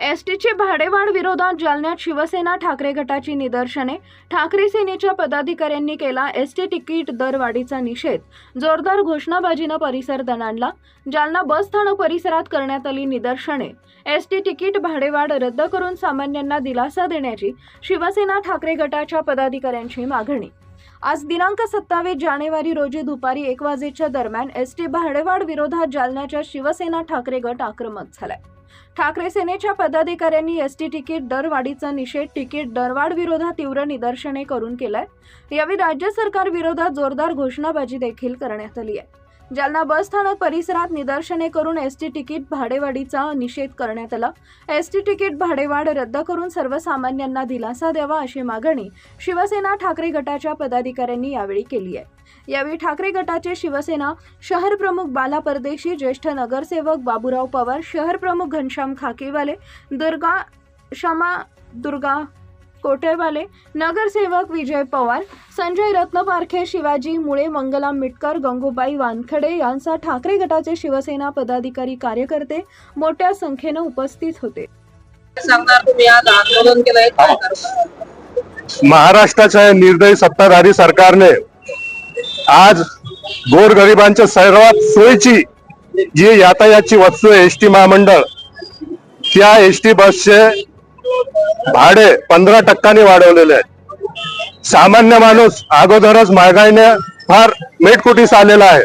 एसटीची भाडेवाढ विरोधात जालन्यात शिवसेना ठाकरे गटाची निदर्शने. ठाकरे सेनेच्या पदाधिकाऱ्यांनी केला एसटी तिकीट दरवाढीचा निषेध. जोरदार घोषणाबाजीनं परिसर दणाणला. जालना बसस्थानक परिसरात करण्यात आली निदर्शने. एसटी तिकीट भाडेवाढ रद्द करून सामान्यांना दिलासा देण्याची शिवसेना ठाकरे गटाच्या पदाधिकाऱ्यांची मागणी. आज दिनांक सत्तावीस जानेवारी रोजी दुपारी एक वाजेच्या दरम्यान एस टी भाडेवाढ विरोधात जालन्याच्या शिवसेना ठाकरे गट आक्रमक झालाय. ठाकरे सेनेच्या पदाधिकाऱ्यांनी एस टी तिकीट दरवाढीचा निषेध तिकीट दरवाढ विरोधात तीव्र निदर्शने करून केलाय. यावेळी राज्य सरकार विरोधात जोरदार घोषणाबाजी देखील करण्यात आली आहे. जालना बस स्थानक परिसरात निदर्शने करून एस टी तिकीट भाडेवाढीचा निषेध करण्यात आला. एस टी तिकीट भाडेवाढ रद्द करून सर्वसामान्यांना दिलासा द्यावा अशी मागणी शिवसेना ठाकरे गटाच्या पदाधिकाऱ्यांनी यावेळी केली आहे. यावेळी ठाकरे गटाचे शिवसेना शहर प्रमुख बाला परदेशी ज्येष्ठ नगरसेवक बाबूराव पवार शहर प्रमुख घनश्याम खाकीवाले दुर्गा क्षमा दुर्गा कोटेवाले नगरसेवक विजय पवार संजय रत्नपारखे शिवाजी मुळे मंगलाम मिटकर गंगूबाई वानखडे यांचा ठाकरे गटाचे शिवसेना पदाधिकारी कार्यकर्ते मोठ्या संख्येनं उपस्थित होते. सांगणार तुम्ही आज आंदोलन केलंय काय करणार? महाराष्ट्राच्या निर्दयी सत्ताधारी सरकारने आज गोरगरिबांच्या सर्वात सोयीची जी यातायातची वस्तू एस टी महामंडळ त्या एस टी बसचे भाडे पंधरा टक्क्यांनी वाढवलेले आहे सामान्य माणूस अगोदरच महागाईने फार मेटकुटीस आलेला आहे.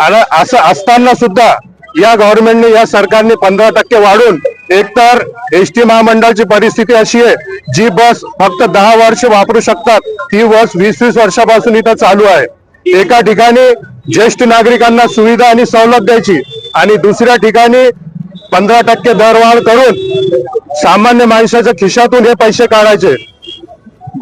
आणि असं असताना सुद्धा या गव्हर्नमेंटने या सरकारने पंधरा टक्के वाढून एकतर एस टी महामंडळाची परिस्थिती अशी आहे जी बस फक्त दहा वर्ष वापरू शकतात ती बस वीस वीस वर्षापासून इथं चालू आहे. एका ठिकाणी ज्येष्ठ नागरिकांना सुविधा आणि सवलत द्यायची आणि दुसऱ्या ठिकाणी पंधरा टक्के दरवाढ करून सामान्य माणसाच्या खिशातून हे पैसे काढायचे.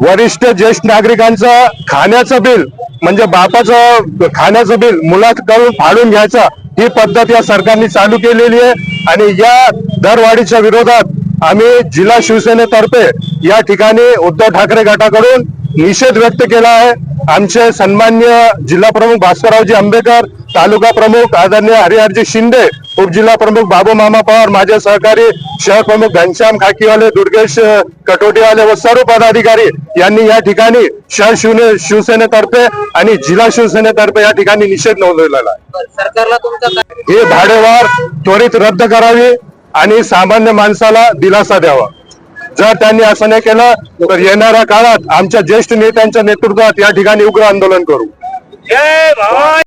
वरिष्ठ ज्येष्ठ नागरिकांचं खाण्याचं बिल म्हणजे बापाचं खाण्याचं बिल मुलाकडून फाडून घ्यायचं ही पद्धत या सरकारने चालू केलेली आहे. आणि या दरवाढीच्या विरोधात आम्ही जिल्हा शिवसेनेतर्फे या ठिकाणी उद्धव ठाकरे गटाकडून निषेध व्यक्त केला आहे. आमचे सन्मान्य जिल्हा प्रमुख भास्कररावजी आंबेकर तालुका प्रमुख आदरणीय हरिहरजी शिंदे उपजिल्हा प्रमुख बाबू मामा पवार माझे सहकारी शहर प्रमुख घनश्याम खाकीवाले दुर्गेश कटोटीवाले व सर्व पदाधिकारी यांनी या ठिकाणी शहर शिवने शिवसेनेतर्फे आणि जिल्हा शिवसेनेतर्फे या ठिकाणी निषेध नोंदवलेला आहे. ही भाडेवाढ त्वरित रद्द करावी आणि सामान्य माणसाला दिलासा द्यावा. जर त्यांनी असं नाही केलं तर येणाऱ्या काळात आमच्या ज्येष्ठ नेत्यांच्या नेतृत्वात या ठिकाणी उग्र आंदोलन करू.